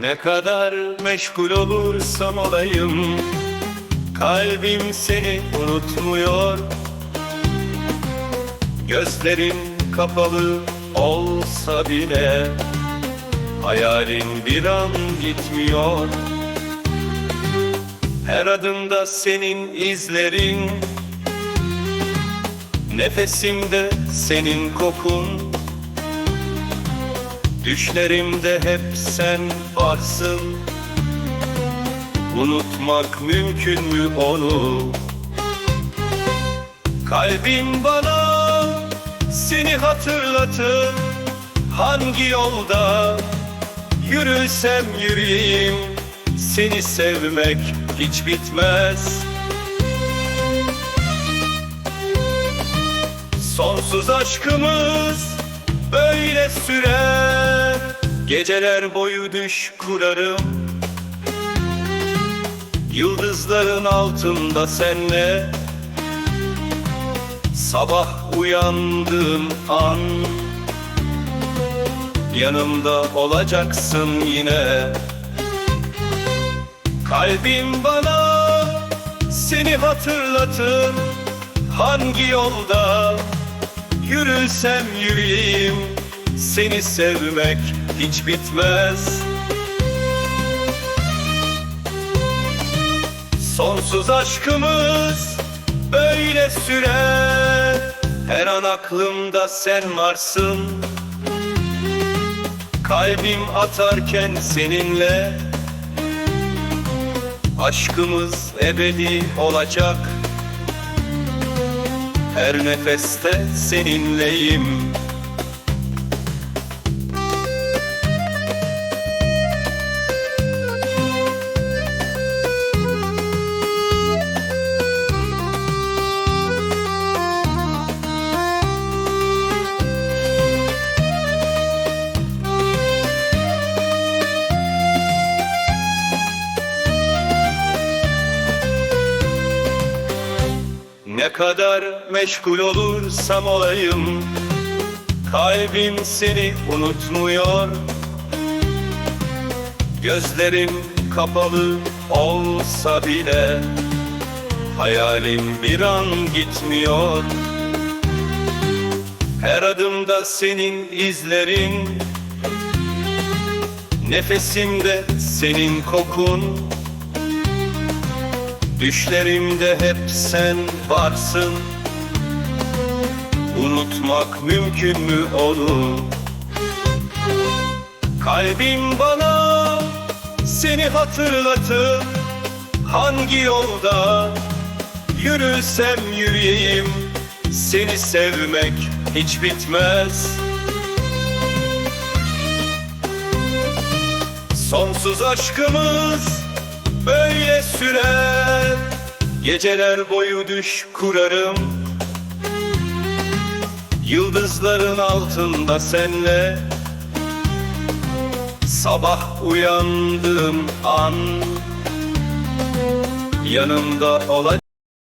Ne kadar meşgul olursam olayım Kalbim seni unutmuyor. Gözlerin kapalı olsa bile Hayalin bir an gitmiyor. Her adımda senin izlerin Nefesimde senin kokun Düşlerimde hep sen varsın. Unutmak mümkün mü onu? Kalbim bana seni hatırlatır. Hangi yolda yürüsem yürüyeyim Seni sevmek hiç bitmez. Sonsuz aşkımız böyle sürer Geceler boyu düş kurarım. Yıldızların altında senle. Sabah uyandığım an. Yanımda olacaksın yine. Kalbim bana seni hatırlatır. Hangi yolda yürüsem yürüyeyim Seni sevmek hiç bitmez. Sonsuz aşkımız böyle sürer. Her an aklımda sen varsın. Kalbim atarken seninle Aşkımız ebedi olacak. Her nefeste seninleyim Ne kadar meşgul olursam olayım Kalbim seni unutmuyor. Gözlerim kapalı olsa bile Hayalim bir an gitmiyor. Her adımda senin izlerin Nefesimde senin kokun Düşlerimde hep sen varsın. Unutmak mümkün mü onu? Kalbim bana seni hatırlatır. Hangi yolda yürüsem yürüyeyim Seni sevmek hiç bitmez. Sonsuz aşkımız böyle sürer. Geceler boyu düş kurarım. Yıldızların altında senle. Sabah uyandığım an. Yanımda olacak